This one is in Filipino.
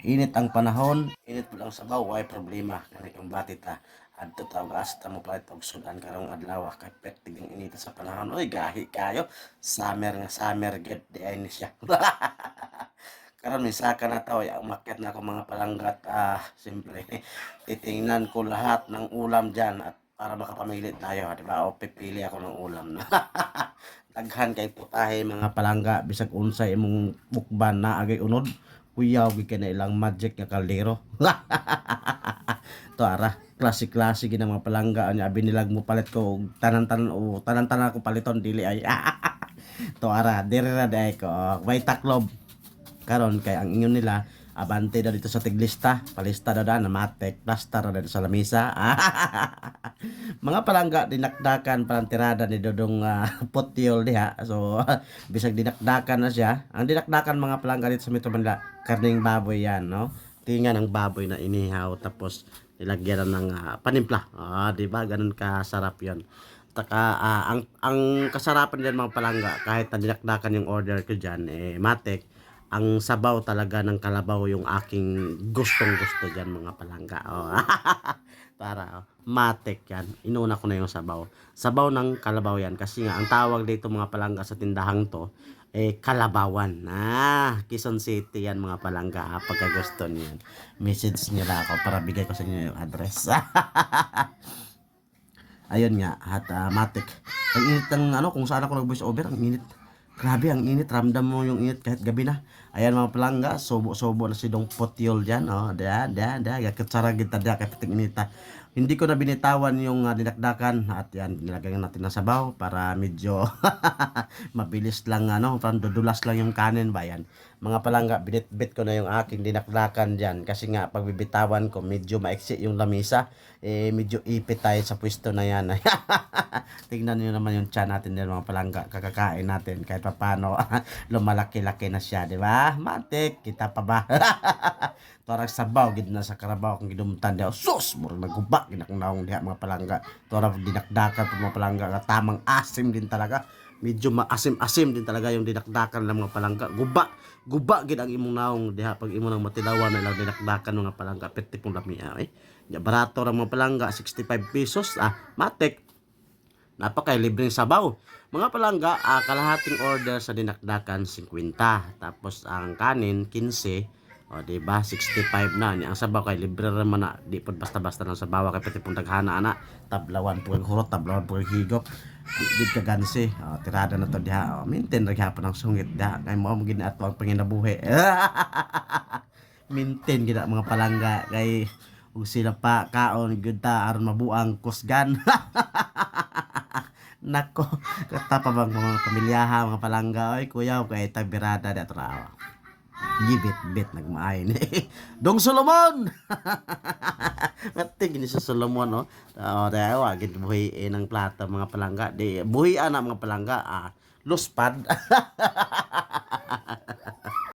Init ang panahon, init mo lang sabaw, way problema. Kani kang batit ha. Adto tawag asta mo pa itog sudan karong adlaw kay pertig ang init sa panahon. Oy, gahi kayo. Summer nga summer get ay ni siya. Karon may saka na tao, ya, umakyat na ako mga palanggat. Ah, simple. Titingnan ko lahat ng ulam diyan at para makapamili tayo, di ba? O pipili ako ng ulam na. Daghan kay putahe mga palangga bisag unsay imong mukban na agay unod. Kuyaw gi na ilang magic nga kaldero. to ara, klase-klase gid ang mga palangga anya binilag mo palit ko tanan-tanan o tanan-tanan ko paliton dili ay. to ara, dire ra day ko. May taklob karon kay ang ingon nila abante daw dito sa tiglista. Palista daw na matek plaster daw dito sa lamisa. Mga palangga dinakdakan parang tirada ni Dodong uh, Potiol diha. So bisag dinakdakan na siya. Ang dinakdakan mga palangga dito sa Metro Manila karning baboy yan no? Tingan ang baboy na inihaw tapos nilagyan na ng ah, panimpla. Ah di ba? Ganun kasarap yon Taka, ah, ang ang kasarapan diyan mga palangga kahit na dinakdakan yung order ko diyan eh matek ang sabaw talaga ng kalabaw yung aking gustong gusto dyan mga palangga. Oh. Para oh. matek yan. Inuna ko na yung sabaw. Sabaw ng kalabaw yan. Kasi nga, ang tawag dito mga palangga sa tindahang to, eh, kalabawan. Ah, Quezon City yan mga palangga. Ah, pagka gusto niyo yan. Message niyo na ako para bigay ko sa inyo yung address. Ayun nga, at ah, matik. Ang init ng ano, kung saan ako nag-voice over, ang init. Grabe, ang init. Ramdam mo yung init kahit gabi na. Ayan mga palangga, sobo-sobo na si Dong Potiol dyan. Oh, da, da, da. Katsara kita da, kay pitik inita. Hindi ko na binitawan yung uh, dinakdakan at yan, nilagyan natin na sabaw para medyo mabilis lang ano, parang dudulas lang yung kanin ba yan. Mga palangga, binit-bit ko na yung aking dinakdakan dyan kasi nga pagbibitawan ko medyo maiksi yung lamisa, eh medyo ipit tayo sa pwesto na yan. Tingnan niyo naman yung tiyan natin din mga palangga, kakakain natin kahit pa paano lumalaki-laki na siya, di ba? Matik, kita pa ba? Torang sabaw gid na sa karabaw kung gidumtan diha. Sus, murag naguba ginaknaong diha mga palangga. Torang dinakdakan pa mga palangga nga tamang asim din talaga. Medyo maasim-asim din talaga yung dinakdakan ng mga palangga. Guba, guba gid ang imong naong diha pag imo nang matilawan na dinakdakan mga palangga. Peti pong lamia eh. Ya barato ra mga palangga 65 pesos. Ah, matek napakay libreng sabaw. Mga palangga, ah, kalahating order sa dinakdakan 50. Tapos ang kanin 15. O, di ba? 65 na. Ni ang sabaw kay libre naman na. Di po basta-basta ng sabaw kay pati pong taghana ana. Tablawan po ang hurot, tablawan po higop. Di, ka gansi. O, tirada na to diha. O, maintain ra gyapon ang sungit diha. Kay mo mo gina ato ang panginabuhi. maintain gina mga palangga kay ug sila pa kaon gyud ta aron mabuang kusgan. Nako, kata pa bang mga pamilyaha, mga palangga, ay kuya, kay tabirada da trawa. Gibit-bit nagmaayon eh. Dong Solomon! Matig ni sa Solomon, no? Oh, dahil wagin buhi eh, ng plata mga palangga. Di, buhi ana mga palangga, ah, luspad.